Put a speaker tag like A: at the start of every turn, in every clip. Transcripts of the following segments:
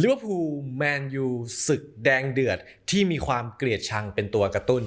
A: ลิเวอร์พูลแมนยูศึกแดงเดือดที่มีความเกลียดชังเป็นตัวกระตุ้น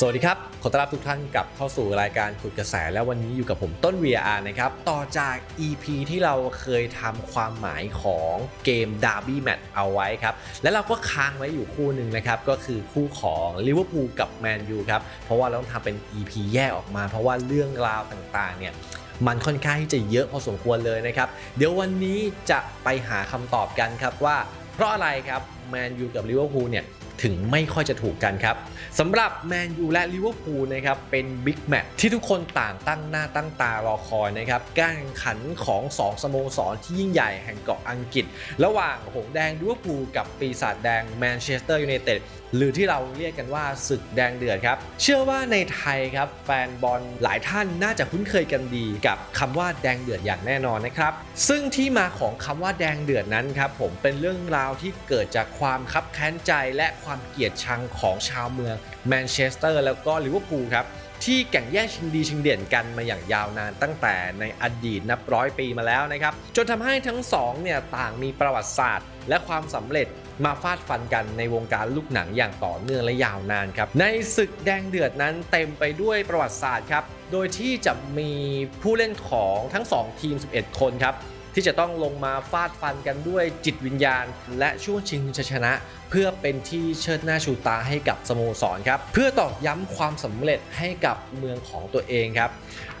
A: สวัสดีครับ ขอต้อนรับทุกท่านกลับเข้าสู่รายการขุดกระแส และวันนี้อยู่กับผมต้น VR นะครับ ต่อจาก EP ที่เราเคยทำความหมายของเกม Derby Match เอาไว้ครับ และเราก็ค้างไว้อยู่คู่หนึ่งนะครับ ก็คือคู่ของลิเวอร์พูลกับแมนยูครับ เพราะว่าเราต้องทำเป็น EP แยกออกมา เพราะว่าเรื่องราวต่างๆเนี่ยมันค่อนข้างที่จะเยอะพอสมควรเลยนะครับ เดี๋ยววันนี้จะไปหาคำตอบกันครับว่า เพราะอะไรครับแมนยูกับลิเวอร์พูลเนี่ย ถึงไม่ค่อยจะถูกกันครับสำหรับแมนยูและลิเวอร์พูลนะครับเป็นบิ๊กแมตช์ที่ทุกคนต่างตั้งหน้าตั้งตารอคอยนะครับการแข่งขันของ 2สโมสรที่ยิ่งใหญ่แห่งเกาะอังกฤษ ระหว่างหงส์แดงลิเวอร์พูลกับปีศาจแดงแมนเชสเตอร์ยูไนเต็ดหรือที่เราเรียกกันว่าศึกแดงเดือดครับ เชื่อว่าในไทยครับแฟนบอลหลายท่านน่าจะคุ้นเคยกันดีกับคำว่าแดงเดือดอย่างแน่นอนนะครับ ซึ่งที่มาของคำว่าแดงเดือดนั้นครับผมเป็นเรื่องราวที่เกิดจากความคับแค้นใจและความเกลียดชังของชาวเมืองแมนเชสเตอร์แล้วก็ลิเวอร์พูลครับที่แข่งแย่งชิงดีชิงเด่นกันมาอย่างยาวนานตั้งแต่ในอดีตนับร้อยปีมาแล้วนะครับ จนทำให้ทั้งสองเนี่ยต่างมีประวัติศาสตร์ และความสำเร็จมาฟาดฟันกันในวงการลูกหนังอย่างต่อเนื่องและยาวนานครับ ในศึกแดงเดือดนั้นเต็มไปด้วยประวัติศาสตร์ครับ โดยที่จะมีผู้เล่นของทั้ง 2 ทีม 11 คนครับ ที่จะต้องลงมาฟาดฟันกันด้วยจิตวิญญาณ และช่วงชิงชัยชนะ เพื่อเป็นที่เชิดหน้าชูตาให้กับสโมสรครับ เพื่อตอกย้ำความสำเร็จให้กับเมืองของตัวเองครับ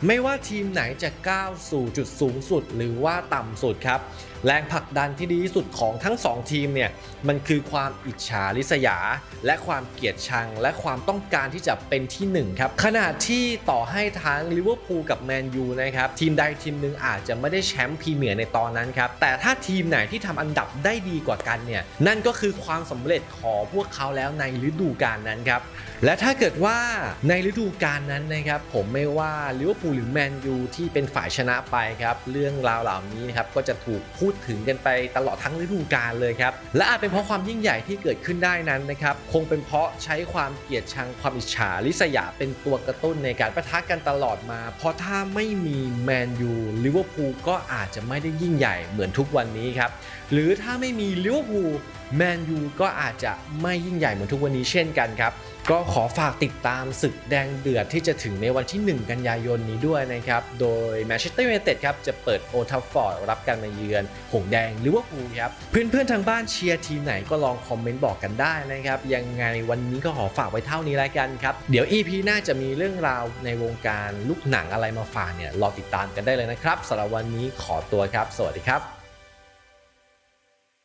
A: ไม่ว่าทีมไหนจะก้าวสู่จุดสูงสุดหรือว่าต่ำสุดครับแรงผลักดันที่ดีที่สุดของทั้ง 2 ทีมเนี่ยมันคือความอิจฉาริษยา และความเกลียดชัง และความต้องการที่จะเป็นที่1ครับขณะที่ต่อให้ทั้งลิเวอร์พูลกับแมนยูนะครับทีมใดทีมหนึ่งอาจจะไม่ได้แชมป์พรีเมียร์ในตอนนั้นครับ แต่ถ้าทีมไหนที่ทำอันดับได้ดีกว่ากันเนี่ย นั่นก็คือความสำเร็จของพวกเขาแล้วในฤดูกาลนั้นครับ และถ้าเกิดว่าในฤดูกาลนั้นนะครับ ผมไม่ว่าลิเวอร์พูลหรือแมนยูที่เป็นฝ่ายชนะไปครับ เรื่องราวเหล่านี้นะครับก็จะถูกพูดถึงกันไปตลอดทั้งฤดูกาลเลยครับ และอาจเป็นเพราะความยิ่งใหญ่ที่เกิดขึ้นได้นั้นนะครับ คงเป็นเพราะใช้ความเกลียดชังความอิจฉาริษยาเป็นตัวกระตุ้นในการประทะกันตลอดมา เพราะถ้าไม่มีแมนยูลิเวอร์พูลก็อาจจะไม่ได้ยิ่งใหญ่เหมือนทุกวันนี้ครับ หรือถ้าไม่มีลิเวอร์พูล แมนยูก็อาจจะไม่ยิ่งใหญ่เหมือนทุกวันนี้เช่นกันครับ ก็ขอฝากติดตามศึกแดงเดือดที่จะถึงในวันที่ 1 กันยายนนี้ด้วยนะครับ โดยแมนเชสเตอร์ยูไนเต็ดครับจะเปิดโอทัฟฟอร์ดรับการมาเยือน หงแดงลิเวอร์พูลครับ เพื่อนๆทางบ้านเชียร์ทีมไหนก็ลองคอมเมนต์บอกกันได้นะครับ ยังไงวันนี้ก็ขอฝากไว้เท่านี้แล้วกันครับ เดี๋ยว EP หน้าจะมีเรื่องราวในวงการลูกหนังอะไรมาฝากเนี่ยรอติดตามกันได้เลยนะครับสำหรับวันนี้ขอตัวครับ สวัสดีครับ